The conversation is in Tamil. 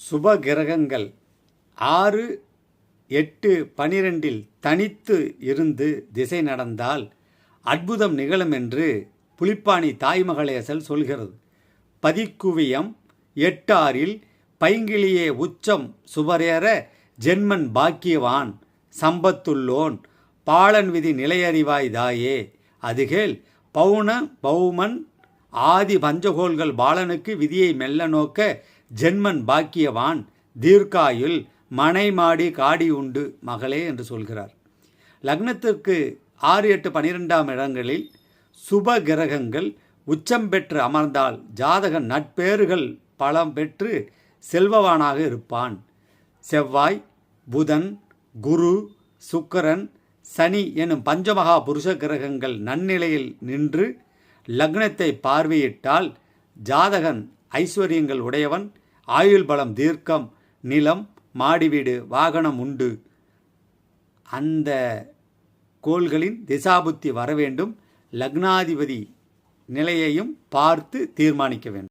சுப கிரகங்கள் ஆறு எட்டு பனிரெண்டில் தனித்து இருந்து திசை நடந்தால் அற்புதம் நிகழும் என்று புலிப்பாணி தாய்மகளேசல் சொல்கிறது. பதிக்குவியம் எட்டாறில் பைங்கிளியே உச்சம் சுவரேற ஜென்மன் பாக்கியவான் சம்பத்துள்ளோன் பாலன் விதி நிலையறிவாய் தாயே. அதுகேல் பௌன பௌமன் ஆதி பஞ்சகோள்கள் பாலனுக்கு விதியை மெல்ல நோக்க ஜென்மன் பாக்கியவான் தீர்க்காயுள் மனைமாடி காடி உண்டு மகளே என்று சொல்கிறார். லக்னத்திற்கு ஆறு எட்டு பனிரெண்டாம் இடங்களில் சுப கிரகங்கள் உச்சம் பெற்று அமர்ந்தால் ஜாதகன் நட்பேறுகள் பலம் பெற்று செல்வவானாக இருப்பான். செவ்வாய் புதன் குரு சுக்கரன் சனி எனும் பஞ்சமகா புருஷ கிரகங்கள் நன்னிலையில் நின்று லக்னத்தை பார்வையிட்டால் ஜாதகன் ஐஸ்வர்யங்கள் உடையவன் ஆயுள் பலம் தீர்க்கம் நிலம் மாடி வீடு வாகனம் உண்டு. அந்த கோள்களின் திசாபுத்தி வர வேண்டும் லக்னாதிபதி நிலையையும் பார்த்து தீர்மானிக்க வேண்டும்.